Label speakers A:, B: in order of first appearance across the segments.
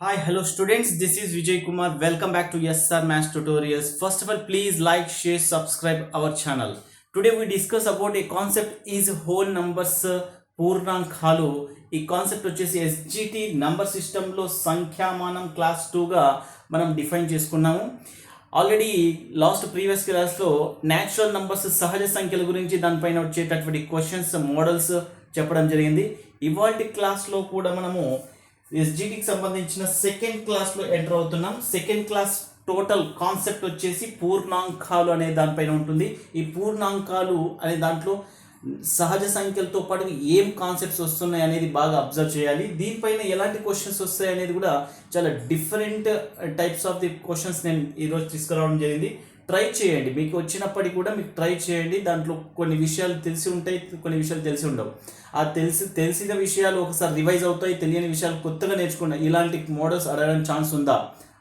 A: Hi, hello students. This is Vijay Kumar. Welcome back to SR Maths Tutorials. First of all, please like, share, subscribe our channel. Today we discuss about a concept is whole numbers uh, పూర్ణాంకాలు ఈ concept వచ్చేసి SGT number సిస్టంలో సంఖ్యామానం class టూగా మనం define చేసుకున్నాము already last previous క్లాస్లో natural numbers సహజ సంఖ్యల గురించి దానిపైన వచ్చేటటువంటి క్వశ్చన్స్ మోడల్స్ చెప్పడం జరిగింది ఇవాల్టి క్లాస్లో కూడా మనము ఎస్జిటికి సంబంధించిన సెకండ్ క్లాస్లో ఎంటర్ అవుతున్నాం. సెకండ్ క్లాస్ టోటల్ కాన్సెప్ట్ వచ్చేసి పూర్ణాంకాలు అనే దానిపైన ఉంటుంది. ఈ పూర్ణాంకాలు అనే దాంట్లో సహజ సంఖ్యలతో పాటు ఏం కాన్సెప్ట్స్ వస్తున్నాయి అనేది బాగా అబ్జర్వ్ చేయాలి. దీనిపైన ఎలాంటి క్వశ్చన్స్ వస్తాయి అనేది కూడా చాలా different types of the questions నేను ఈరోజు తీసుకురావడం జరిగింది. ట్రై చేయండి. మీకు వచ్చినప్పటికీ కూడా మీకు ట్రై చేయండి. దాంట్లో కొన్ని విషయాలు తెలిసి ఉంటాయి కొన్ని విషయాలు తెలిసి ఉండవు. ఆ తెలిసి తెలిసిన విషయాలు ఒకసారి రివైజ్ అవుతాయి తెలియని విషయాలు కొత్తగా నేర్చుకున్న ఇలాంటి మోడల్స్ అడగడానికి ఛాన్స్ ఉందా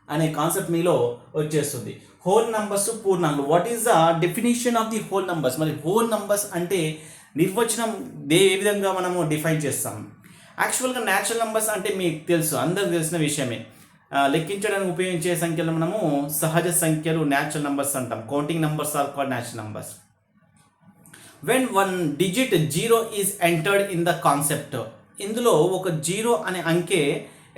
A: అనే కాన్సెప్ట్ మీలో వచ్చేస్తుంది. హోల్ నంబర్స్ పూర్ణాంకాలు what is the definition of the whole numbers మరి హోల్ నంబర్స్ అంటే నిర్వచనం దే ఏ విధంగా మనము డిఫైన్ చేస్తాం? యాక్చువల్గా న్యాచురల్ నంబర్స్ అంటే మీకు తెలుసు అందరికి తెలిసిన విషయమే. లెక్కించడానికి ఉపయోగించే సంఖ్యలు మనము సహజ సంఖ్యలు న్యాచురల్ నంబర్స్ అంటాం. Counting numbers are called natural numbers when one digit zero is entered in the concept ఇందులో ఒక జీరో అనే అంకె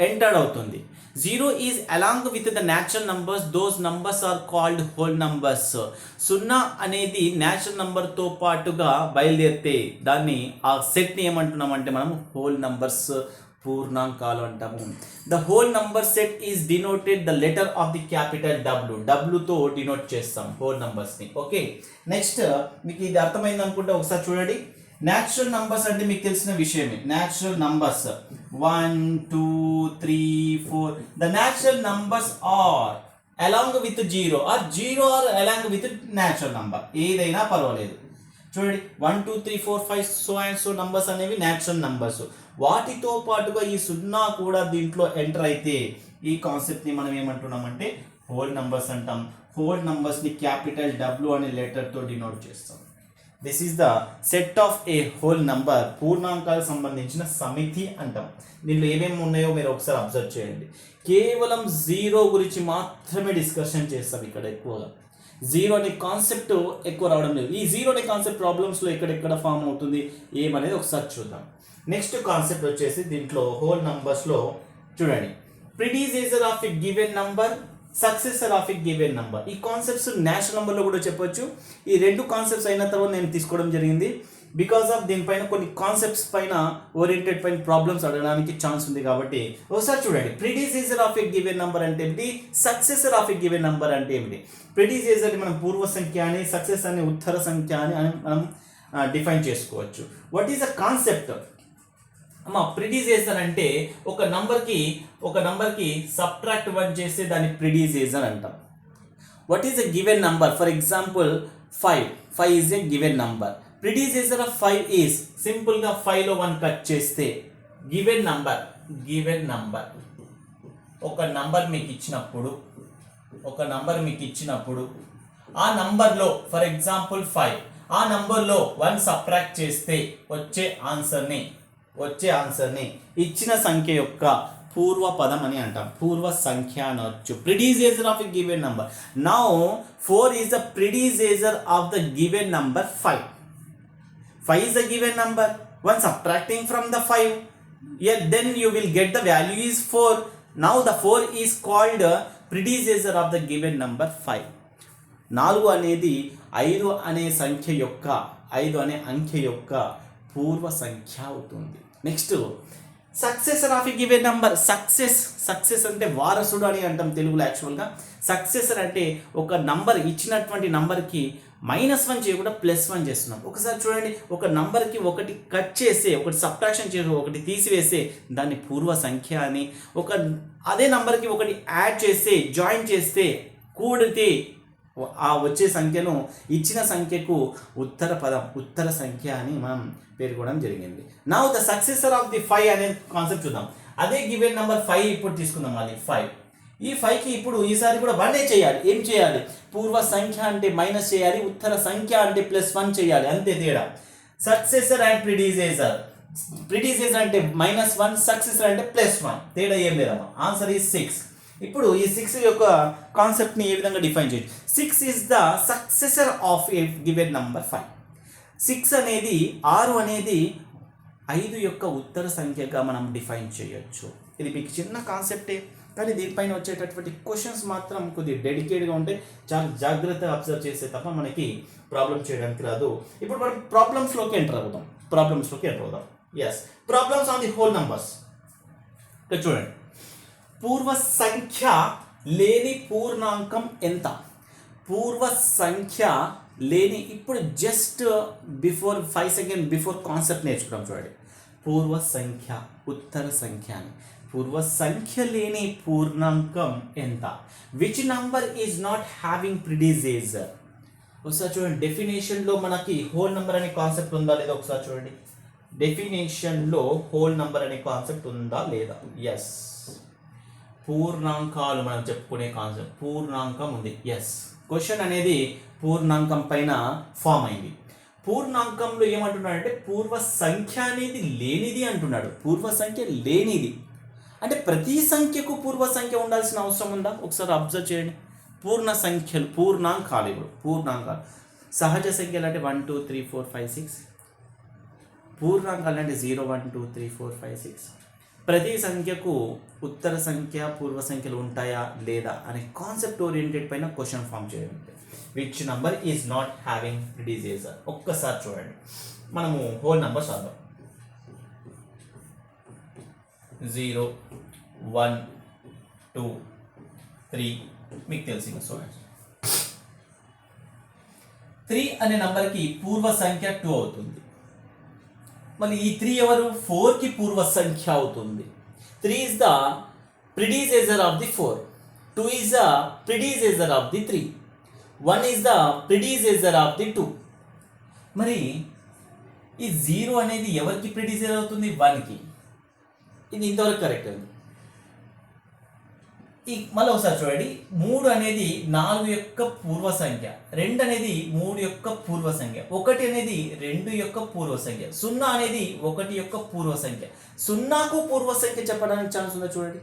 A: ఎంటర్డ్ అవుతుంది. Zero is along with the natural numbers those numbers are called whole numbers సున్నా అనేది natural నంబర్తో పాటుగా బయలుదేరితే దాన్ని ఆ సెట్ని ఏమంటున్నామంటే మనం హోల్ నంబర్స్ పూర్ణాంకాలు అంటాము. The whole number set is denoted the letter of the capital W డబ్ల్యూతో denote చేస్తాం హోల్ నంబర్స్ని ఓకే నెక్స్ట్ మీకు ఇది అర్థమైంది అనుకుంటే ఒకసారి చూడండి. న్యాచురల్ నంబర్స్ అంటే మీకు తెలిసిన విషయమే. Natural numbers one two three four the natural numbers are along with zero or zero or along with natural number ఏదైనా పర్వాలేదు. చూడండి. One two three four five so and so numbers అనేవి natural numbers వాటితో పాటుగా ఈ సున్నా కూడా దీంట్లో ఎంటర్ అయితే ఈ కాన్సెప్ట్ని మనం ఏమంటున్నామంటే హోల్ నంబర్స్ అంటాం. హోల్ నంబర్స్ని క్యాపిటల్ డబ్ల్యూ అనే లెటర్తో డినోట్ చేస్తాం. This is the set of a whole number పూర్ణాంకాలకు సంబంధించిన సమితి అంటాం. దీంట్లో ఏమేమి ఉన్నాయో మీరు ఒకసారి అబ్జర్వ్ చేయండి. కేవలం జీరో గురించి మాత్రమే డిస్కషన్ చేస్తాం ఇక్కడ ఎక్కువగా. జీరో అనే కాన్సెప్ట్ ఎక్కువ రావడం లేదు. ఈ జీరో అనే కాన్సెప్ట్ ప్రాబ్లమ్స్లో ఎక్కడెక్కడ ఫామ్ అవుతుంది? ఏమనేది ఒకసారి చూద్దాం. నెక్స్ట్ కాన్సెప్ట్ వచ్చేసి దీంట్లో హోల్ నంబర్స్లో చూడండి. Predecessor of a given number successor of a given number ఈ కాన్సెప్ట్స్ నేషనల్ నెంబర్లో కూడా చెప్పొచ్చు. ఈ రెండు కాన్సెప్ట్స్ అయిన తర్వాత నేను తీసుకోవడం జరిగింది. బికాస్ ఆఫ్ దీనిపైన కొన్ని కాన్సెప్ట్స్ పైన ఓరియంటెడ్ పైన ప్రాబ్లమ్స్ అడగడానికి ఛాన్స్ ఉంది కాబట్టి ఒకసారి చూడండి. Predecessor of a given number అంటే ఏమిటి? Successor of a given number అంటే ఏమిటి? ప్రిడీసీజర్ మనం పూర్వ సంఖ్య అని సక్సెస్ అని ఉత్తర సంఖ్య అని మనం డిఫైన్ చేసుకోవచ్చు. వాట్ ఈస్ అ కాన్సెప్ట్ అమ్మ ప్రిడీజేసర్ అంటే ఒక నంబర్కి ఒక నంబర్కి సబ్ట్రాక్ట్ వన్ చేస్తే దాన్ని ప్రిడీజేసర్ అంటాం. What is a given number for example five five is a given number predecessor of five is సింపుల్గా ఫైవ్లో వన్ కట్ చేస్తే గివెన్ నంబర్ గివెన్ నంబర్ ఒక నంబర్ మీకు ఇచ్చినప్పుడు ఒక నంబర్ మీకు ఇచ్చినప్పుడు ఆ నంబర్లో ఫర్ ఎగ్జాంపుల్ ఫైవ్ ఆ నంబర్లో వన్ సబ్ట్రాక్ట్ చేస్తే వచ్చే ఆన్సర్ని వచ్చే ఆన్సర్ని ఇచ్చిన సంఖ్య యొక్క పూర్వ పదం అని అంటాం పూర్వ సంఖ్య అనవచ్చు predecessor of a given number now four is the predecessor of the given number five five is a given number. One subtracting from the 5 then then you will get the value is 4 now the 4 is called uh, predecessor of the given number 5 నాలుగు అనేది ఐదు అనే సంఖ్య యొక్క ఐదు అనే అంకె యొక్క పూర్వ సంఖ్య అవుతుంది. Next successor of a given number success success అంటే వారసుడు అని అంటాం తెలుగులో యాక్చువల్గా సక్సెసర్ అంటే ఒక నంబర్ ఇచ్చినటువంటి నంబర్కి మైనస్ వన్ చేయకుండా ప్లస్ వన్ చేస్తున్నాం. ఒకసారి చూడండి ఒక నంబర్కి ఒకటి కట్ చేస్తే ఒకటి సబ్ట్రాక్షన్ చేసి ఒకటి తీసివేస్తే దాన్ని పూర్వ సంఖ్య అని ఒక అదే నంబర్కి ఒకటి యాడ్ చేస్తే జాయిన్ చేస్తే కూడితే ఆ వచ్చే సంఖ్యను ఇచ్చిన సంఖ్యకు ఉత్తర పదం ఉత్తర సంఖ్య అని మనం పేర్కోవడం జరిగింది. నా the successor of the five అనే కాన్సెప్ట్ చూద్దాం. అదే గివెన్ నెంబర్ ఫైవ్ ఇప్పుడు తీసుకుందాం అది ఫైవ్ ఈ ఫైవ్కి ఇప్పుడు ఈసారి కూడా వన్ చేయాలి. ఏం చేయాలి? పూర్వ సంఖ్య అంటే మైనస్ చేయాలి ఉత్తర సంఖ్య అంటే ప్లస్ వన్ చేయాలి. అంతే తేడా. సక్సెసర్ అండ్ ప్రిడిసేసర్ ప్రిటీసెస్ అంటే మైనస్ వన్ సక్సెసర్ అంటే ప్లస్ వన్ తేడా ఏం లేదమ్మా. ఆన్సర్ ఈజ్ సిక్స్ ఇప్పుడు ఈ సిక్స్ యొక్క కాన్సెప్ట్ని ఏ విధంగా డిఫైన్ చేయొచ్చు? Six is the successor of a given number five six అనేది ఆరు అనేది ఐదు యొక్క ఉత్తర సంఖ్యగా మనం డిఫైన్ చేయొచ్చు. ఇది మీకు చిన్న కాన్సెప్టే కానీ దీనిపైన వచ్చేటటువంటి క్వశ్చన్స్ మాత్రం కొద్దిగా డెడికేట్గా ఉంటే చాలా జాగ్రత్తగా అబ్జర్వ్ చేస్తే తప్ప మనకి ప్రాబ్లం చేయడానికి రాదు. ఇప్పుడు మనం ప్రాబ్లమ్స్లోకి ఎంటర్ అవుదాం. ప్రాబ్లమ్స్లోకి ఎంటర్ అవుదాం. Yes problems on the whole numbers ఇక్కడ చూడండి. పూర్వ సంఖ్య లేని పూర్ణాంకం ఎంత? పూర్వ సంఖ్య లేని ఇప్పుడు just before five second before concept నేర్చుకున్నాం చూడండి. పూర్వ సంఖ్య ఉత్తర సంఖ్య అని. పూర్వ సంఖ్య లేని పూర్ణాంకం ఎంత? Which number is not having predecessor ఒకసారి చూడండి. డెఫినేషన్లో మనకి హోల్ నంబర్ అనే కాన్సెప్ట్ ఉందా లేదా ఒకసారి చూడండి. డెఫినేషన్లో హోల్ నంబర్ అనే కాన్సెప్ట్ ఉందా లేదా? ఎస్ పూర్ణాంకాలు మనం చెప్పుకునే కాన్సెప్ట్ పూర్ణాంకం ఉంది. ఎస్ క్వశ్చన్ అనేది పూర్ణాంకం పైన ఫామ్ అయింది. పూర్ణాంకంలో ఏమంటున్నాడంటే పూర్వ సంఖ్య అనేది లేనిది అంటున్నాడు. పూర్వ సంఖ్య లేనిది. అంటే ప్రతి సంఖ్యకు పూర్వ సంఖ్య ఉండాల్సిన అవసరం ఉందా? ఒకసారి అబ్జర్వ్ చేయండి. పూర్ణ సంఖ్యలు పూర్ణాంకాలు. ఇప్పుడు పూర్ణాంకాలు. సహజ సంఖ్యలు అంటే one two three four five six పూర్ణాంకాలు అంటే zero one two three four five six ప్రతి సంఖ్యకు ఉత్తర సంఖ్య పూర్వ సంఖ్యలు ఉంటాయా? లేదా? అనే కాన్సెప్ట్ ఓరియంటెడ్ పైన క్వశ్చన్ ఫామ్ చేయండి. Which number is not having predecessor ఒక్కసారి చూడండి. మనము హోల్ నంబర్ చదువు జీరో వన్ టూ త్రీ. మీకు తెలిసి చూడండి త్రీ అనే నంబర్కి పూర్వ సంఖ్య టూ అవుతుంది. మళ్ళీ ఈ త్రీ ఎవరు? ఫోర్కి పూర్వ సంఖ్య అవుతుంది. Three is the predecessor of the four two is the predecessor of the three one is the predecessor of the two మరి ఈ జీరో అనేది ఎవరికి ప్రిడీసేజర్ అవుతుంది? వన్కి. ఇది ఇంతవరకు కరెక్ట్ ఉంది ఈ మళ్ళీ ఒకసారి చూడండి. మూడు అనేది నాలుగు యొక్క పూర్వ సంఖ్య. రెండు అనేది మూడు యొక్క పూర్వ సంఖ్య. ఒకటి అనేది రెండు యొక్క పూర్వ సంఖ్య. సున్నా అనేది ఒకటి యొక్క పూర్వ సంఖ్య. సున్నాకు పూర్వ సంఖ్య చెప్పడానికి ఛాన్స్ ఉందా చూడండి.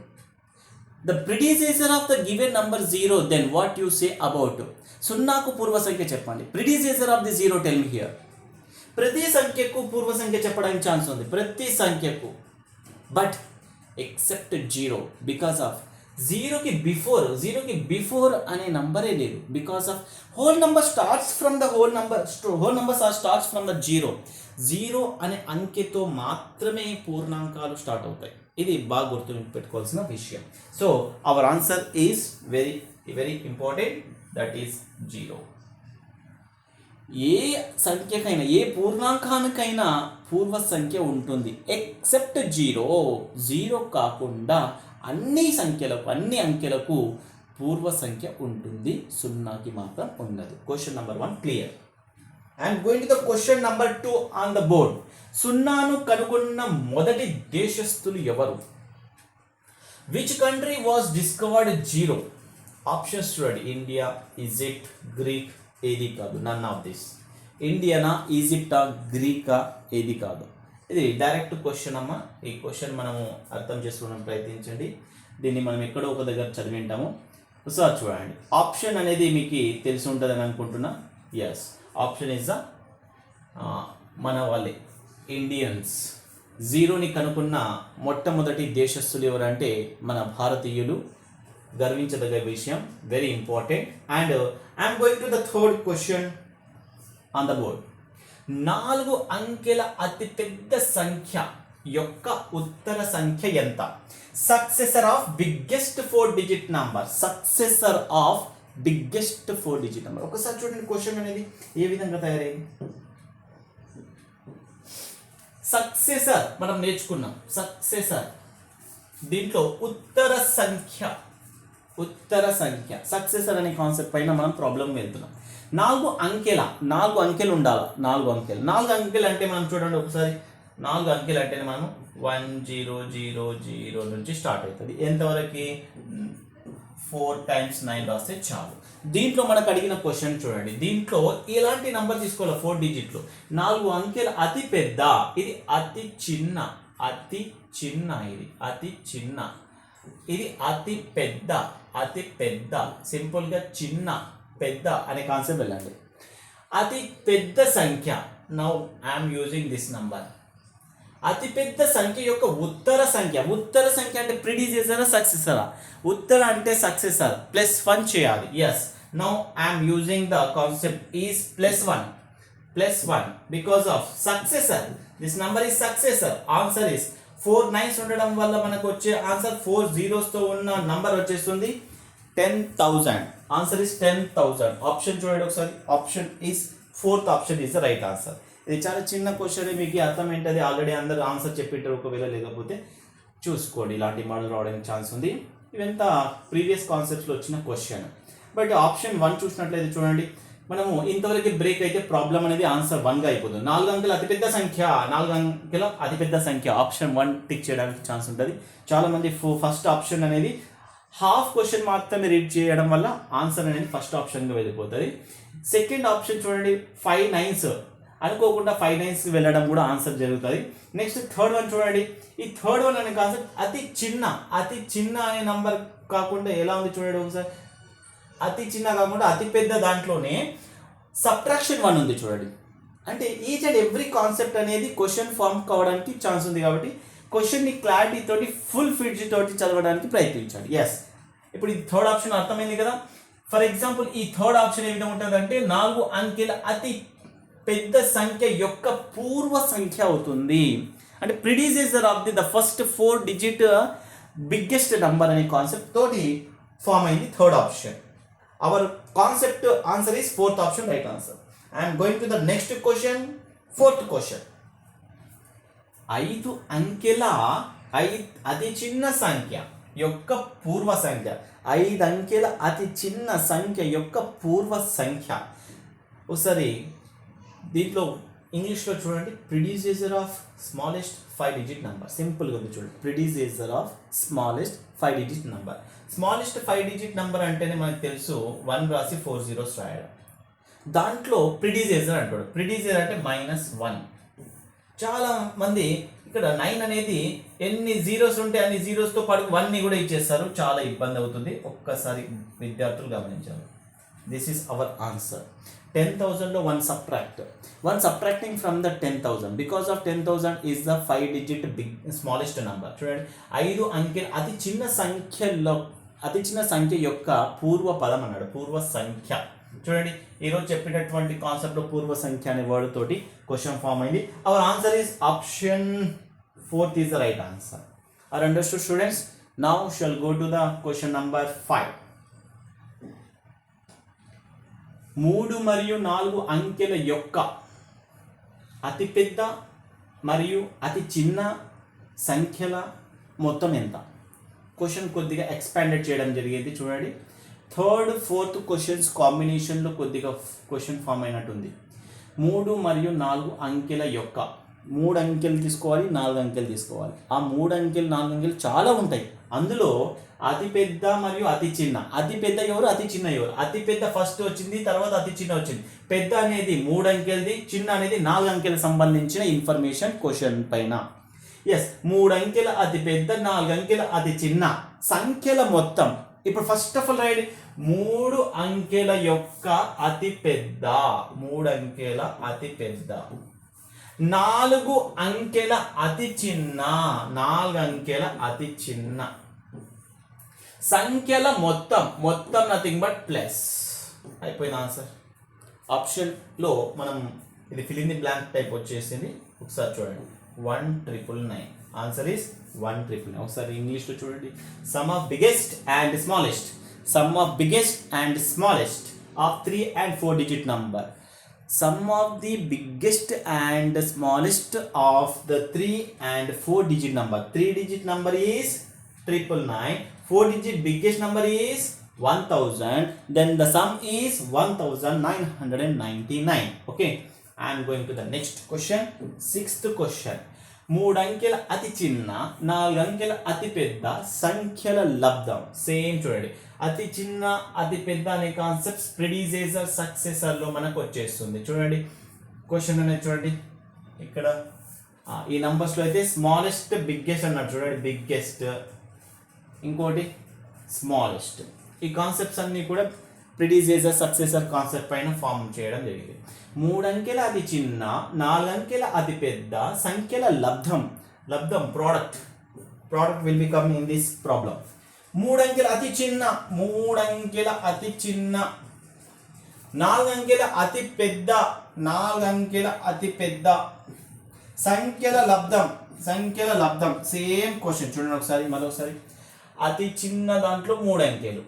A: The predecessor of the given number zero then what you say about సున్నాకు పూర్వ సంఖ్య చెప్పండి. Predecessor of the zero tell me here ప్రతి సంఖ్యకు పూర్వ సంఖ్య చెప్పడానికి ఛాన్స్ ఉంది. ప్రతి సంఖ్యకు. But except zero because of జీరోకి బిఫోర్ జీరోకి బిఫోర్ అనే నంబరే లేదు. Because of whole number starts from the whole number whole numbers are starts from the zero zero అనే అంకెతో మాత్రమే పూర్ణాంకాలు స్టార్ట్ అవుతాయి. ఇది బాగా గుర్తు పెట్టుకోవాల్సిన విషయం. So our answer is very very important that is zero ఏ సంఖ్యకైనా ఏ పూర్ణాంకానికైనా పూర్వ సంఖ్య ఉంటుంది. ఎక్సెప్ట్ జీరో జీరో కాకుండా అన్ని సంఖ్యలకు అన్ని అంకెలకు పూర్వ సంఖ్య ఉంటుంది. సున్నాకి మాత్రం ఉండదు. Question number one clear and going to the question number two on the board సున్నాను కనుగొన్న మొదటి దేశస్థులు ఎవరు? Which country was discovered zero options చూడండి. ఇండియా ఈజిప్ట్ గ్రీక్ ఏది కాదు నన్ ఆఫ్ దిస్ ఇండియనా ఈజిప్టా గ్రీకా ఏది కాదు. ఇది డైరెక్ట్ క్వశ్చన్ అమ్మ. ఈ క్వశ్చన్ మనము అర్థం చేసుకోవడానికి ప్రయత్నించండి. దీన్ని మనం ఎక్కడో ఒక దగ్గర చదివింటాము. సో చూడండి. ఆప్షన్ అనేది మీకు తెలిసి ఉంటుందని అనుకుంటున్నా. ఎస్ ఆప్షన్ ఇస్ ద మన వాళ్ళే. ఇండియన్స్ జీరోని కనుక్కున్న మొట్టమొదటి దేశస్థులు ఎవరంటే మన భారతీయులు. గర్వించదగ్గ విషయం. Very important and I'm going to the third question on the board నాలుగు అంకెల అతి పెద్ద సంఖ్య యొక్క ఉత్తర సంఖ్య ఎంత? Successor of biggest four digit number successor of biggest four digit number ఒకసారి చూడండి క్వశ్చన్ అనేది. ఏ విధంగా తయారైంది? సక్సెసర్ మనం నేర్చుకున్నాం. సక్సెసర్ దీంట్లో ఉత్తర సంఖ్య. ఉత్తర సంఖ్య. సక్సెసర్ అనే కాన్సెప్ట్ పైన మనం ప్రాబ్లం వెళ్తున్నాం. నాలుగు అంకెల నాలుగు అంకెలు ఉండాలి నాలుగు అంకెలు. నాలుగు అంకెలు అంటే మనం చూడండి ఒకసారి. నాలుగు అంకెలు అంటే మనం వన్ జీరో జీరో జీరో నుంచి స్టార్ట్ అవుతుంది. ఎంతవరకు? ఫోర్ టైమ్స్ నైన్ రాస్తే చాలు. దీంట్లో మనకు అడిగిన క్వశ్చన్ చూడండి. దీంట్లో ఎలాంటి నంబర్ తీసుకోవాలి? ఫోర్ డిజిట్లు నాలుగు అంకెలు అతి పెద్ద. ఇది అతి చిన్న. అతి చిన్న ఇది. అతి చిన్న. ఇది అతి పెద్ద. అతి పెద్ద. సింపుల్గా చిన్న. పెద్ద అనే కాన్సెప్ట్ వెళ్ళండి. అతి పెద్ద సంఖ్య now I'm using this number అతి పెద్ద సంఖ్య యొక్క ఉత్తర సంఖ్య ఉత్తర సంఖ్య అంటే ప్రిడిసెసరా సక్సెసరా ఉత్తర అంటే సక్సెసర్ ప్లస్ వన్ చేయాలి. Yes now I'm using the concept is plus one plus one because of successor this number is successor answer is four nines ఉండడం వల్ల మనకు వచ్చే ఆన్సర్ ఫోర్ జీరోస్తో ఉన్న నంబర్ వచ్చేస్తుంది ten thousand answer is ten thousand option చూడండి ఒకసారి. Option is fourth option is the right answer ఇది చాలా చిన్న క్వశ్చన్ మీకు అర్థం ఏంటది? ఆల్రెడీ అందరూ ఆన్సర్ చెప్పేటారు ఒకవేళ లేకపోతే చూసుకోండి. ఇలాంటి మోడల్ రావడానికి ఛాన్స్ ఉంది. ఇవంతా ప్రీవియస్ కాన్సెప్ట్స్లో వచ్చిన క్వశ్చన్ బట్ ఆప్షన్ వన్ చూసినట్లయితే చూడండి. మనము ఇంతవరకు బ్రేక్ అయితే ప్రాబ్లం అనేది ఆన్సర్ వన్గా అయిపోతుంది. నాలుగు అంకెల అతిపెద్ద సంఖ్య. నాలుగు అంకెల అతిపెద్ద సంఖ్య. ఆప్షన్ వన్ టిక్ చేయడానికి ఛాన్స్ ఉంటుంది. చాలామంది ఫస్ట్ ఆప్షన్ అనేది హాఫ్ క్వశ్చన్ మాత్రమే రీడ్ చేయడం వల్ల ఆన్సర్ అనేది ఫస్ట్ ఆప్షన్గా వెళ్ళిపోతుంది. సెకండ్ ఆప్షన్ చూడండి ఫైవ్ నైన్స్ అనుకోకుండా ఫైవ్ నైన్స్ వెళ్ళడం కూడా ఆన్సర్ జరుగుతుంది. నెక్స్ట్ థర్డ్ వన్ చూడండి. ఈ థర్డ్ వన్ అనే కాన్సెప్ట్ అతి చిన్న అతి చిన్న అనే నంబర్ కాకుండా ఎలా ఉంది చూడండి ఒకసారి. అతి చిన్న కాకుండా అతి పెద్ద దాంట్లోనే సబ్ట్రాక్షన్ వన్ ఉంది చూడండి. అంటే ఈచ్ అండ్ ఎవ్రీ కాన్సెప్ట్ అనేది క్వశ్చన్ ఫామ్ కావడానికి ఛాన్స్ ఉంది కాబట్టి క్వశ్చన్ని క్లారిటీ తోటి ఫుల్ ఫిడ్జ్ తోటి చదవడానికి ప్రయత్నించండి. ఎస్ ఇప్పుడు ఈ థర్డ్ ఆప్షన్ అర్థమైంది కదా? ఫర్ ఎగ్జాంపుల్ ఈ థర్డ్ ఆప్షన్ ఏ విధంగా ఉంటుంది అంటే నాలుగు అంకెల అతి పెద్ద సంఖ్య యొక్క పూర్వ సంఖ్య అవుతుంది. అంటే predecessor of the the first four digit biggest number అనే కాన్సెప్ట్ తోటి ఫామ్ అయింది third option our concept answer is fourth option right answer I'm going to the next question fourth question ఐదు అంకెల ఐ అతి చిన్న సంఖ్య యొక్క పూర్వ సంఖ్య. ఐదు అంకెల అతి చిన్న సంఖ్య యొక్క పూర్వ సంఖ్య. ఒకసారి దీంట్లో ఇంగ్లీష్లో చూడండి. Predecessor of smallest five digit number సింపుల్గా ఉంది చూడండి. Predecessor of smallest five digit number smallest five digit number అంటేనే మనకు తెలుసు వన్ రాసి ఫోర్ జీరోస్ రాయడం. దాంట్లో ప్రిడ్యూసేజర్ అంటాడు. ప్రిడ్యూసేజర్ అంటే మైనస్ వన్ చాలా మంది ఇక్కడ నైన్ అనేది ఎన్ని జీరోస్ ఉంటే అన్ని జీరోస్తో పాటు వన్ని కూడా ఇచ్చేస్తారు. చాలా ఇబ్బంది అవుతుంది. ఒక్కసారి విద్యార్థులు గమనించాలి. This is our answer ten థౌజండ్లో one subtract one subtracting from the ten thousand because of ten thousand is the five digit big smallest number చూడండి ఐదు అంకె అతి చిన్న సంఖ్యలో అతి చిన్న సంఖ్య యొక్క పూర్వ పదం అన్నాడు. పూర్వ సంఖ్య. చూడండి ఈరోజు చెప్పినటువంటి కాన్సెప్ట్లో పూర్వ సంఖ్య అనే వర్డ్ తోటి క్వశ్చన్ ఫామ్ అయింది. Our answer is option fourth is the right answer are understood students now shall go to the question number five మూడు మరియు నాలుగు అంకెల యొక్క అతిపెద్ద మరియు అతి చిన్న సంఖ్యల మొత్తం ఎంత? క్వశ్చన్ కొద్దిగా ఎక్స్పాండెడ్ చేయడం జరిగేది. చూడండి. థర్డ్ ఫోర్త్ క్వశ్చన్స్ కాంబినేషన్లో కొద్దిగా క్వశ్చన్ ఫామ్ అయినట్టుంది. మూడు మరియు నాలుగు అంకెల యొక్క మూడు అంకెలు తీసుకోవాలి నాలుగు అంకెలు తీసుకోవాలి. ఆ మూడు అంకెలు నాలుగు అంకెలు చాలా ఉంటాయి. అందులో అతి పెద్ద మరియు అతి చిన్న. అతి పెద్ద ఎవరు అతి చిన్న ఎవరు? అతి పెద్ద ఫస్ట్ వచ్చింది తర్వాత అతి చిన్న వచ్చింది. పెద్ద అనేది మూడు అంకెలది చిన్న అనేది నాలుగు అంకెలకు సంబంధించిన ఇన్ఫర్మేషన్ క్వశ్చన్ పైన. ఎస్ మూడు అంకెల అతి పెద్ద నాలుగు అంకెల అతి చిన్న. సంఖ్యల మొత్తం. ఇప్పుడు ఫస్ట్ ఆఫ్ ఆల్ రైట్ మూడు అంకెల యొక్క అతి పెద్ద మూడు అంకెల అతి పెద్ద నాలుగు అంకెల అతి చిన్న నాలుగు అంకెల అతి చిన్న. సంఖ్యల మొత్తం మొత్తం నథింగ్ బట్ ప్లస్ అయిపోయింది ఆన్సర్ ఆప్షన్లో మనం ఇది ఫిల్ ది బ్లాంక్ టైప్ వచ్చేసింది. ఒకసారి చూడండి. One triple nine answer is one triple nine ఒకసారి ఇంగ్లీష్లో చూడండి. Sum of biggest and smallest Sum of biggest and smallest of three and four digit number sum of the biggest and smallest of the three and four digit number three digit number is triple nine. Four digit biggest number is one thousand. Then the sum is one thousand nine hundred and ninety nine. Okay. I am going to the next question. Sixth question. మూడు అంకెల అతి చిన్న నాలుగు అంకెల అతి పెద్ద సంఖ్యల లబ్ధం same చూడండి అతి చిన్న అతి పెద్ద అనే కాన్సెప్ట్స్ ప్రిడిజేసర్ సక్సెసర్లో మనకు వచ్చేస్తుంది. చూడండి క్వశ్చన్ అనేది చూడండి. ఇక్కడ ఈ నంబర్స్లో అయితే స్మాలెస్ట్ బిగ్గెస్ట్ అన్నారు చూడండి బిగ్గెస్ట్ ఇంకోటి స్మాలెస్ట్ ఈ కాన్సెప్ట్స్ అన్నీ కూడా ప్రిడిజేజర్ సక్సెసర్ కాన్సెప్ట్ పైన ఫామ్ చేయడం జరిగింది. మూడు అంకెల అతి చిన్న నాలుగు అంకెల అతి పెద్ద సంఖ్యల లబ్ధం లబ్ధం product product will become in this problem మూడు అతి చిన్న మూడు అంకెల అతి చిన్న. నాలుగు అంకెల అతి పెద్ద నాలుగు అంకెల అతి పెద్ద. సంఖ్యల లబ్ధం సంఖ్యల లబ్ధం. సేమ్ క్వశ్చన్ చూడండి ఒకసారి మరొకసారి అతి చిన్న దాంట్లో మూడు అంకెలు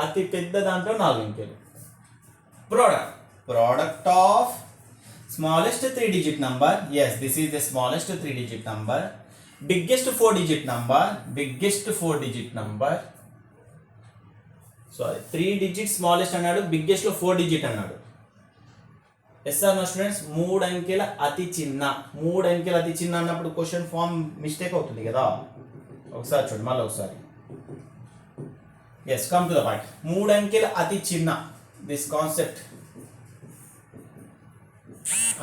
A: అతి పెద్ద దాంట్లో నాలుగు అంకెలు product product of smallest three digit number yes this is the smallest three digit number biggest four digit number biggest four digit number sorry three digit smallest అన్నాడు బిగ్గెస్ట్లో ఫోర్ డిజిట్ అన్నాడు. ఎస్ఆర్ నో స్టూడెంట్స్ మూడు అంకెల అతి చిన్న మూడు అంకెల అతి చిన్న అన్నప్పుడు క్వశ్చన్ ఫామ్ మిస్టేక్ అవుతుంది కదా. ఒకసారి చూడండి మళ్ళీ ఒకసారి. Yes come to the point మూడు అంకెల అతి చిన్న దిస్ కాన్సెప్ట్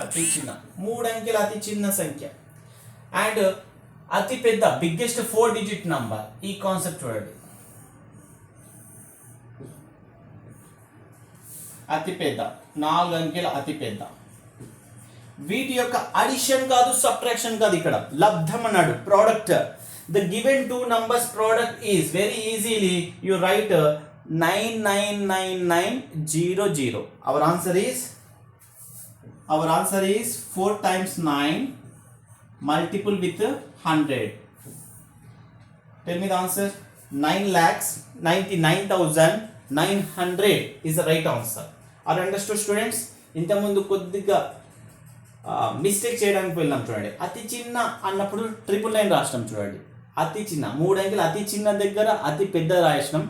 A: అతి చిన్న మూడు అంకెల అతి చిన్న సంఖ్య. అండ్ అతి పెద్ద బిగ్గెస్ట్ ఫోర్ డిజిట్ నంబర్ ఈ కాన్సెప్ట్ చూడండి అతి పెద్ద నాలుగు అంకెల అతి పెద్ద. వీటి యొక్క అడిషన్ కాదు సబ్ట్రాక్షన్ కాదు ఇక్కడ. లబ్ధం అన్నాడు product the given two numbers product is very easily you write nine nine nine nine zero zero our answer is our answer is four times nine multiple with hundred Tell me the answer. 9 lakhs 99,900 is the right answer. Are understood students? ఇంతకుముందు కొద్దిగా mistake చేయడానికి వెళ్ళాం చూడండి అతి చిన్న అన్నప్పుడు triple nine రాసినాం చూడండి అతి చిన్న మూడు అంకెలు అతి చిన్న దగ్గర అతి పెద్ద రాసినాం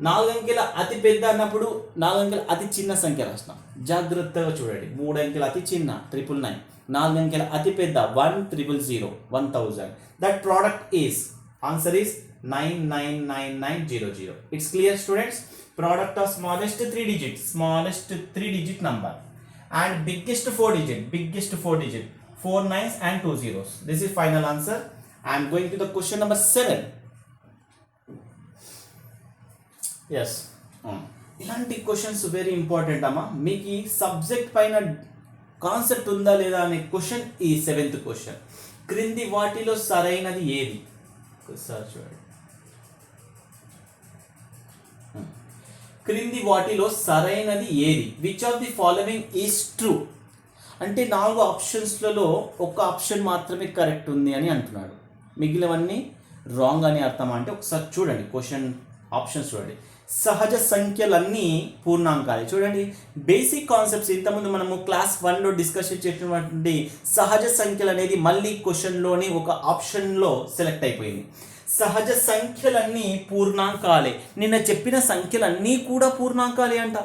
A: నాలుగు అంకెల అతి పెద్ద అన్నప్పుడు నాలుగు అంకెల అతి చిన్న సంఖ్య రాసినాం జాగ్రత్తగా చూడండి. మూడు అంకెల అతి చిన్న ట్రిపుల్ నైన్ నాలుగు అంకెల అతి పెద్ద one triple zero one thousand that product is answer is nine nine nine nine zero zero it's clear students product of smallest three digit smallest three digit number and biggest four digit biggest four digit four nines and two zeros this is final answer I'm going to the question number seven yes ఇలాంటి questions very important అమ్మా. మీకు ఈ subject పైన concept ఉందా లేదా అనే question ఈ seventh question క్రింది వాటిలో సరైనది ఏది? ఒకసారి చూడండి. క్రింది వాటిలో సరైనది ఏది? Which of the following is true అంటే నాలుగు ఆప్షన్స్లలో ఒక ఆప్షన్ మాత్రమే కరెక్ట్ ఉంది అని అంటున్నాడు. మిగిలినవన్నీ రాంగ్ అని అర్థమా? అంటే ఒకసారి చూడండి. క్వశ్చన్ ఆప్షన్స్ చూడండి. సహజ సంఖ్యలన్నీ పూర్ణాంకాలు. చూడండి బేసిక్ కాన్సెప్ట్స్ ఇంతకుముందు మనము క్లాస్ వన్లో డిస్కషన్ చేసినటువంటి సహజ సంఖ్యలు అనేది మళ్ళీ క్వశ్చన్లోని ఒక ఆప్షన్లో సెలెక్ట్ అయిపోయింది. సహజ సంఖ్యలన్నీ పూర్ణాంకాలే. నిన్న చెప్పిన సంఖ్యలన్నీ కూడా పూర్ణాంకాలే అంట.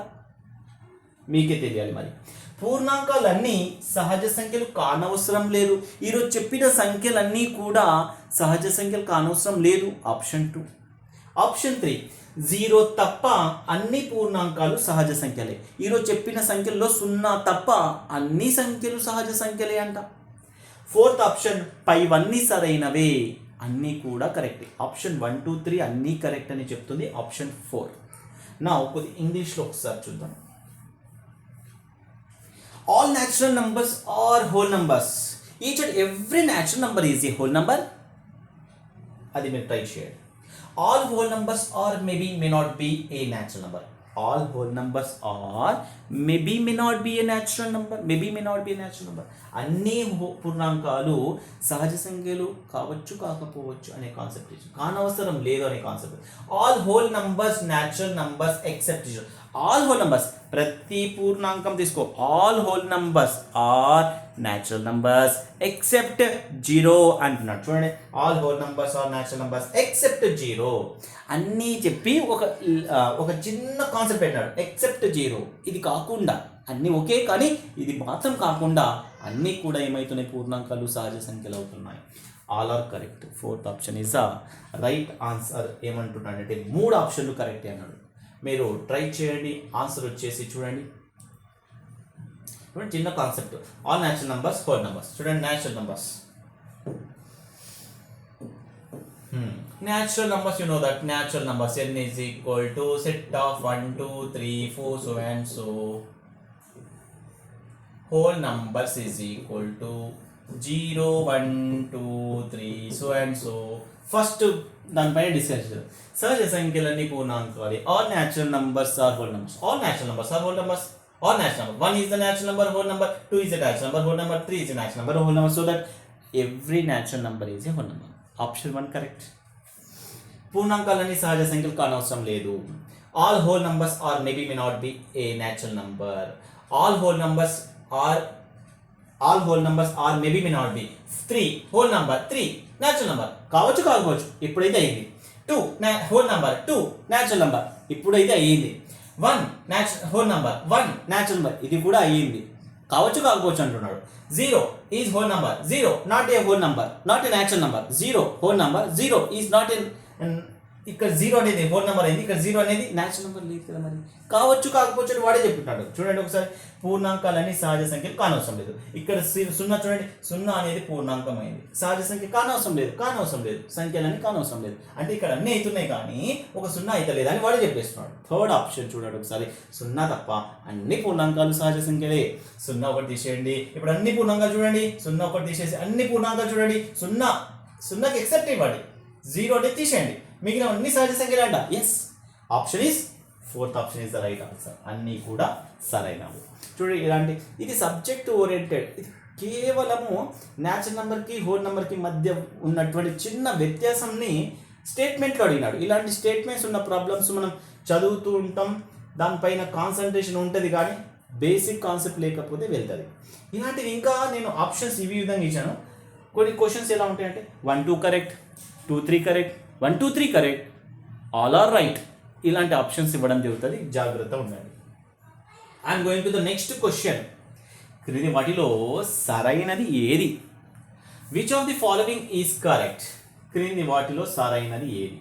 A: మీకే తెలియాలి మరి. పూర్ణాంకాలన్నీ సహజ సంఖ్యలు కానవసరం లేదు. ఈరోజు చెప్పిన సంఖ్యలన్నీ కూడా సహజ సంఖ్యలు కానవసరం లేదు. Option two option three zero తప్ప అన్ని పూర్ణాంకాలు సహజ సంఖ్యలే. ఈరోజు చెప్పిన సంఖ్యల్లో సున్నా తప్ప అన్ని సంఖ్యలు సహజ సంఖ్యలే అంట. ఫోర్త్ ఆప్షన్ పైవన్నీ సరైనవే. అన్నీ కూడా correct. Option one two three అన్నీ కరెక్ట్ అని చెప్తుంది ఆప్షన్ ఫోర్. నా కొద్ది ఇంగ్లీష్లో ఒకసారి చూద్దాం. All natural numbers are whole numbers each and every natural number is a whole number అది మీరు ట్రై చేయండి. All whole numbers are maybe may not be a natural number all whole numbers are maybe may not be a natural number maybe may not be a natural number అన్ని హో- పూర్ణాంకాలు సహజ సంఖ్యలు కావచ్చు కాకపోవచ్చు అనే కాన్సెప్ట్ ఇచ్చింది కానవసరం లేదు అనే concept all whole numbers natural numbers except all whole numbers ప్రతి పూర్ణాంకం తీసుకో. All whole numbers are natural numbers except zero అంటున్నాడు. చూడండి. All whole numbers are natural numbers except zero అన్నీ చెప్పి ఒక ఒక చిన్న కాన్సెప్ట్ పెట్టాడు. ఎక్సెప్ట్ జీరో ఇది కాకుండా అన్నీ ఒకే కానీ ఇది మాత్రం కాకుండా అన్నీ కూడా ఏమవుతున్నాయి పూర్ణాంకాలు సహజ సంఖ్యలు అవుతున్నాయి. All are correct fourth option is the right answer ఏమంటున్నాడంటే మూడు ఆప్షన్లు కరెక్ట్ అన్నాడు. మీరు ట్రై చేయండి ఆన్సర్ వచ్చేసి చూడండి. చిన్న concept all natural numbers four numbers చూడండి natural numbers natural numbers you know that natural numbers N is equal to set of one two three four so and so whole numbers is equal to zero one two three so and so first దానిపైన discuss చేద్దాం. సహజ సంఖ్యలన్నీ పూర్ణాంకాలి all natural numbers are whole numbers all natural numbers are whole numbers all natural number one is the natural number whole number two is the natural number whole number three is the natural number whole number so that every natural number is a whole number option one correct పూర్ణాంకాలన్నీ సహజ సంఖ్యలు కానవసరం లేదు. All whole numbers are maybe may not be a natural number all whole numbers are all whole numbers are maybe may not be three whole number three natural number కావచ్చు కాకపోవచ్చు. ఇప్పుడైతే అయింది. Two whole number two natural number ఇప్పుడైతే అయ్యింది. One natural whole number one natural number ఇది కూడా అయ్యింది. కావచ్చు కాకపోవచ్చు అంటున్నాడు. Zero is whole number zero not a whole number not a natural number zero whole number zero is not N ఇక్కడ zero అనేది హోల్ నెంబర్ అయింది. ఇక్కడ జీరో అనేది న్యాచురల్ నెంబర్ లేదు కదా మరి. కావచ్చు కాకపోవచ్చు అని వాడే చెప్తున్నాడు చూడండి ఒకసారి. పూర్ణాంకాలన్నీ సహజ సంఖ్యలు కానవసరం లేదు. ఇక్కడ సున్నా చూడండి. సున్నా అనేది పూర్ణాంకమైంది. సహజ సంఖ్య కానవసరం లేదు. కానవసరం లేదు. సంఖ్యలన్నీ కానవసరం లేదు. అంటే ఇక్కడ అన్నీ అవుతున్నాయి కానీ ఒక సున్నా అయితే అని వాడే చెప్పేస్తున్నాడు. థర్డ్ ఆప్షన్ చూడండి ఒకసారి. సున్నా తప్ప అన్ని పూర్ణాంకాలు సహజ సంఖ్యలే. సున్నా ఒకటి తీసేయండి. ఇప్పుడు అన్ని పూర్ణాంకాలు చూడండి. సున్నా ఒకటి తీసేసి అన్ని పూర్ణాంకాలు చూడండి. సున్నా సున్నాకి ఎక్సెప్ట్ ఇవ్వండి. జీరో అనేది తీసేయండి. మిగిలిన అన్ని సహజ సంఖ్యలు అంట. Yes option is fourth option is the right answer అన్నీ కూడా సరైనవి. చూడండి ఇలాంటి ఇది సబ్జెక్ట్ ఓరియంటెడ్ ఇది కేవలము న్యాచురల్ నెంబర్కి హోల్ నెంబర్కి మధ్య ఉన్నటువంటి చిన్న వ్యత్యాసంని స్టేట్మెంట్లో అడిగినాడు. ఇలాంటి స్టేట్మెంట్స్ ఉన్న ప్రాబ్లమ్స్ మనం చదువుతూ ఉంటాం. దానిపైన కాన్సన్ట్రేషన్ ఉంటుంది కానీ బేసిక్ కాన్సెప్ట్ లేకపోతే వెళ్తుంది. ఇలాంటివి ఇంకా నేను ఆప్షన్స్ ఇవి విధంగా ఇచ్చాను. కొన్ని క్వశ్చన్స్ ఎలా ఉంటాయంటే one two correct two three correct one two three correct all are right ఇలాంటి ఆప్షన్స్ ఇవ్వడం జరుగుతుంది. జాగ్రత్త ఉండండి. I'm going to the next question క్రింది వాటిలో సరైనది ఏది? Which of the following is correct క్రింది వాటిలో సరైనది ఏది?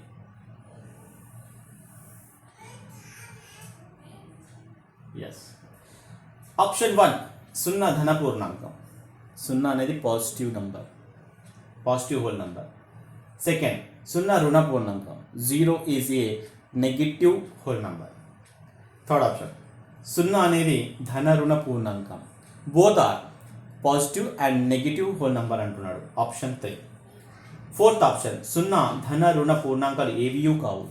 A: ఎస్ ఆప్షన్ వన్ సున్నా ధన పూర్ణాంకం. సున్నా అనేది positive number positive whole number second సున్నా రుణ పూర్ణాంకం zero is a negative whole number third option సున్నా అనేది ధన రుణ పూర్ణాంకం both are positive and negative whole number అంటున్నాడు. ఆప్షన్ త్రీ ఫోర్త్ ఆప్షన్ సున్నా ధన రుణ పూర్ణాంకాలు ఏవియూ కావు.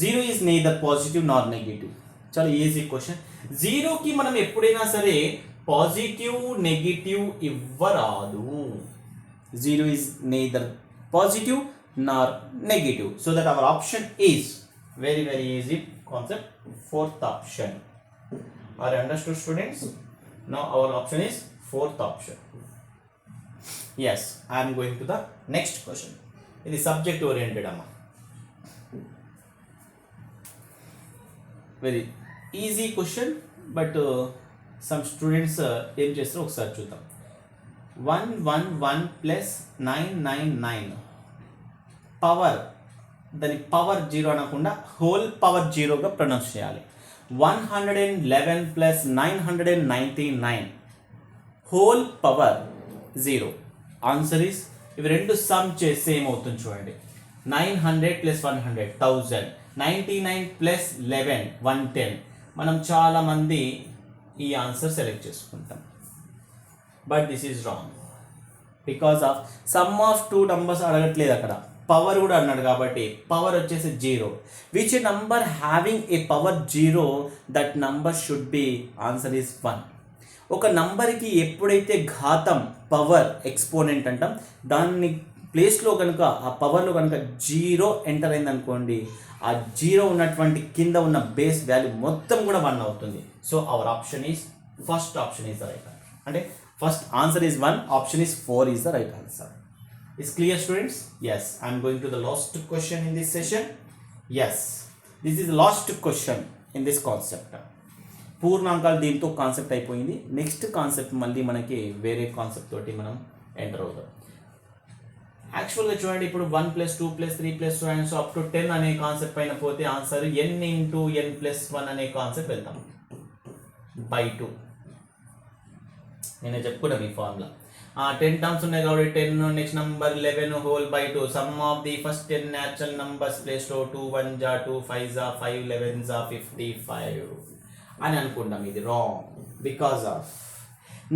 A: Zero is neither positive nor negative చాలా ఈజీ క్వశ్చన్ జీరోకి మనం ఎప్పుడైనా సరే positive negative ఇవ్వరాదు. Zero is neither positive nor negative so that our option is very very easy concept fourth option are understood students now our option is fourth option yes I'm going to the next question ఇది subject oriented అమ్మా very easy question but some students ఏం చేస్తారో ఒకసారి చూద్దాం. One one one plus nine nine nine power దాని power zero అనకుండా whole power జీరోగా pronounce చేయాలి. One hundred and eleven plus nine hundred and ninety nine whole power zero answer is ఇవి రెండు సమ్ చేస్తే ఏమవుతుంది చూడండి. Nine hundred plus one hundred thousand ninety nine plus eleven one ten మనం చాలామంది ఈ ఆన్సర్ సెలెక్ట్ చేసుకుంటాం. But this is wrong because of sum of two numbers అడగట్లేదు అక్కడ. పవర్ కూడా అన్నాడు కాబట్టి పవర్ వచ్చేసి zero which number having a power zero that number should be answer is one ఒక నంబర్కి ఎప్పుడైతే ఘాతం పవర్ ఎక్స్పోనెంట్ అంటాం దాన్ని ప్లేస్లో కనుక ఆ పవర్లో కనుక జీరో ఎంటర్ అయింది అనుకోండి ఆ జీరో ఉన్నటువంటి కింద ఉన్న బేస్ వాల్యూ మొత్తం కూడా వన్ అవుతుంది. So our option is first option is the right answer అంటే first answer is one option is four is the right answer is clear students yes going going the the last question in this session yes this the last question in this concept పూర్ణాంకాలు దీంతో concept అయిపోయింది. Next concept మళ్ళీ మనకి వేరే concept తోటి మనం enter అవుతాం యాక్చువల్గా చూడండి ఇప్పుడు one plus two plus three plus two and so up to ten అనే కాన్సెప్ట్ పైన పోతే answer N into N plus one అనే కాన్సెప్ట్ వెళ్తాం. బై టూ నేను చెప్పుకున్నాను మీ ఫార్ములా టెన్ టర్మ్స్ ఉన్నాయి కాబట్టి ten next number eleven whole by two sum of the first ten natural numbers ప్లేస్లో టూ వన్ జా టూ ఫైవ్ జా ఫైవ్ లెవెన్ జా ఫిఫ్టీ ఫైవ్ అని అనుకుంటాం. ఇది wrong because of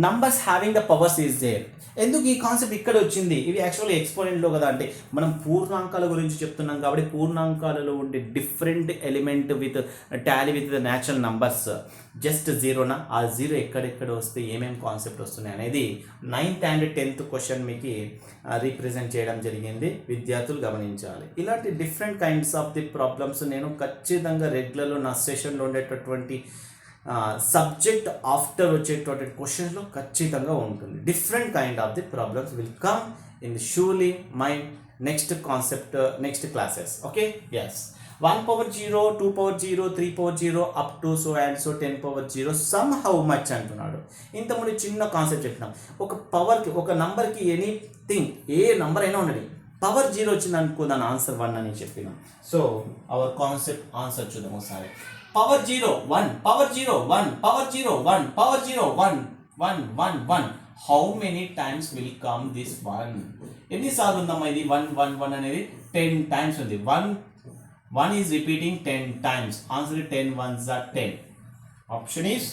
A: numbers having the powers is there ఎందుకు ఈ concept ఇక్కడ వచ్చింది? ఇవి యాక్చువల్లీ ఎక్స్పోనెంట్లో కదా అంటే మనం పూర్ణాంకాల గురించి చెప్తున్నాం కాబట్టి పూర్ణాంకాలలో ఉండే different element with tally with the natural numbers just జీరోనా ఆ జీరో ఎక్కడెక్కడ వస్తే ఏమేమి కాన్సెప్ట్ వస్తున్నాయి అనేది నైన్త్ అండ్ టెన్త్ క్వశ్చన్ మీకు రీప్రజెంట్ చేయడం జరిగింది. విద్యార్థులు గమనించాలి. ఇలాంటి different kinds of the problems నేను ఖచ్చితంగా రెగ్యులర్లో నా సెషన్లో ఉండేటటువంటి సబ్జెక్ట్ ఆఫ్టర్ వచ్చేటువంటి క్వశ్చన్స్లో ఖచ్చితంగా ఉంటుంది. Different kind of the problems will come in surely mind next concept next classes okay yes one power zero two power zero three power zero up to so and so ten power zero sum how much అంటున్నాడు. ఇంతకుముందు చిన్న concept చెప్పినాం. ఒక పవర్కి ఒక నంబర్కి anything ఏ number అయినా ఉండదు power zero వచ్చింది అనుకో దాని ఆన్సర్ వన్ అని చెప్పినాం. సో అవర్ కాన్సెప్ట్ ఆన్సర్ చూద్దాం ఒకసారి. Power zero one power zero one power zero one power zero one one one one. How many times will come this one ఎన్నిసార్లు ఉందమ్మా ఇది? వన్ వన్ వన్ అనేది ten times ఉంది. One one is repeating ten times. Answer ten ones are ten. Option is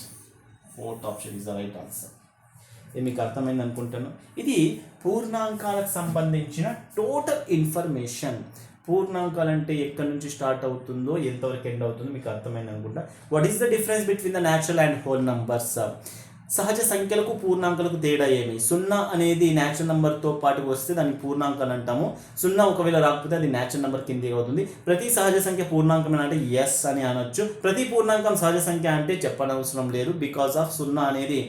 A: fourth option is the right answer ఇది మీకు అర్థమైంది అనుకుంటాను ఇది పూర్ణాంకాలకు సంబంధించిన టోటల్ ఇన్ఫర్మేషన్ పూర్ణాంకాలు అంటే ఎక్కడి నుంచి స్టార్ట్ అవుతుందో ఎంతవరకు ఎండ్ అవుతుందో మీకు అర్థమైంది అనుకుంటా. What is the difference between the natural and whole numbers సహజ సంఖ్యలకు పూర్ణాంకాలకు తేడా ఏమి? సున్నా అనేది న్యాచురల్ నెంబర్తో పాటు వస్తే దాన్ని పూర్ణాంకాలు అంటాము. సున్నా ఒకవేళ రాకపోతే అది న్యాచురల్ నెంబర్ కింద అవుతుంది. ప్రతి సహజ సంఖ్య పూర్ణాంకం అంటే ఎస్ అని అనొచ్చు. ప్రతి పూర్ణాంకం సహజ సంఖ్య అంటే చెప్పనవసరం లేదు. బికాస్ ఆఫ్ సున్నా అనేది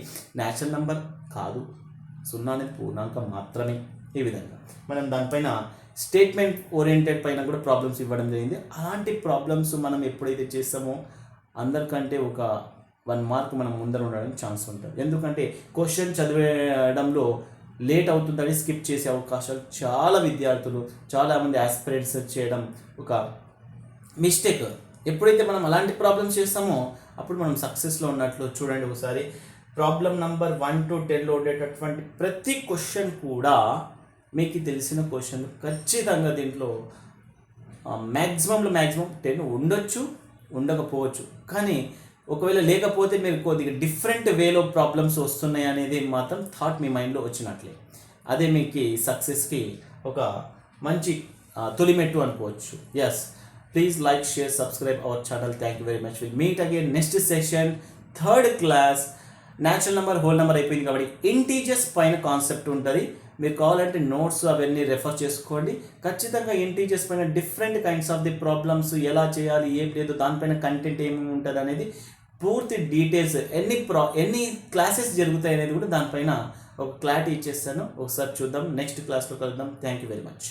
A: న్యాచురల్ నెంబర్ కాదు. సున్నా అనేది పూర్ణాంకం మాత్రమే ఈ విధంగా. మనం దానిపైన స్టేట్మెంట్ ఓరియంటెడ్ పైన కూడా ప్రాబ్లమ్స్ ఇవ్వడం జరిగింది. అలాంటి ప్రాబ్లమ్స్ మనం ఎప్పుడైతే చేస్తామో అందరికంటే ఒక వన్ మార్క్ మనం ముందర ఉండడానికి ఛాన్స్ ఉంటుంది. ఎందుకంటే క్వశ్చన్ చదివేయడంలో లేట్ అవుతుందని స్కిప్ చేసే అవకాశాలు చాలా విద్యార్థులు చాలామంది ఆస్పిరెంట్స్ చేయడం ఒక మిస్టేక్. ఎప్పుడైతే మనం అలాంటి ప్రాబ్లమ్స్ చేస్తామో అప్పుడు మనం సక్సెస్లో ఉన్నట్లు చూడండి ఒకసారి. ప్రాబ్లం నంబర్ వన్ టు టెన్లో ఉండేటటువంటి ప్రతి క్వశ్చన్ కూడా మీకు తెలిసిన క్వశ్చన్ ఖచ్చితంగా దీంట్లో మ్యాక్సిమంలో మ్యాక్సిమం టెన్ ఉండొచ్చు ఉండకపోవచ్చు. కానీ ఒకవేళ లేకపోతే మీరు కొద్దిగా డిఫరెంట్ వేలో ప్రాబ్లమ్స్ వస్తున్నాయి అనేది మాత్రం థాట్ మీ మైండ్లో వచ్చినట్లే. అదే మీకు సక్సెస్కి ఒక మంచి తొలిమెట్టు అనుకోవచ్చు. Yes please like share subscribe our channel thank you very much will meet again next session third class natural number whole number అయిపోయింది కాబట్టి ఇంటీజర్స్ పైన కాన్సెప్ట్ ఉంటుంది. మీరు కావాలంటే నోట్స్ అవన్నీ రెఫర్ చేసుకోండి. ఖచ్చితంగా ఇంటీజర్స్ పైన different kinds of the problems ఎలా చేయాలి ఏం లేదు దానిపైన కంటెంట్ ఏమి ఉంటుంది అనేది పూర్తి డీటెయిల్స్ ఎన్ని ప్రా ఎన్ని క్లాసెస్ జరుగుతాయి అనేది కూడా దానిపైన ఒక క్లారిటీ ఇచ్చేస్తాను. ఒకసారి చూద్దాం. నెక్స్ట్ క్లాస్లో కలుద్దాం. Thank you very much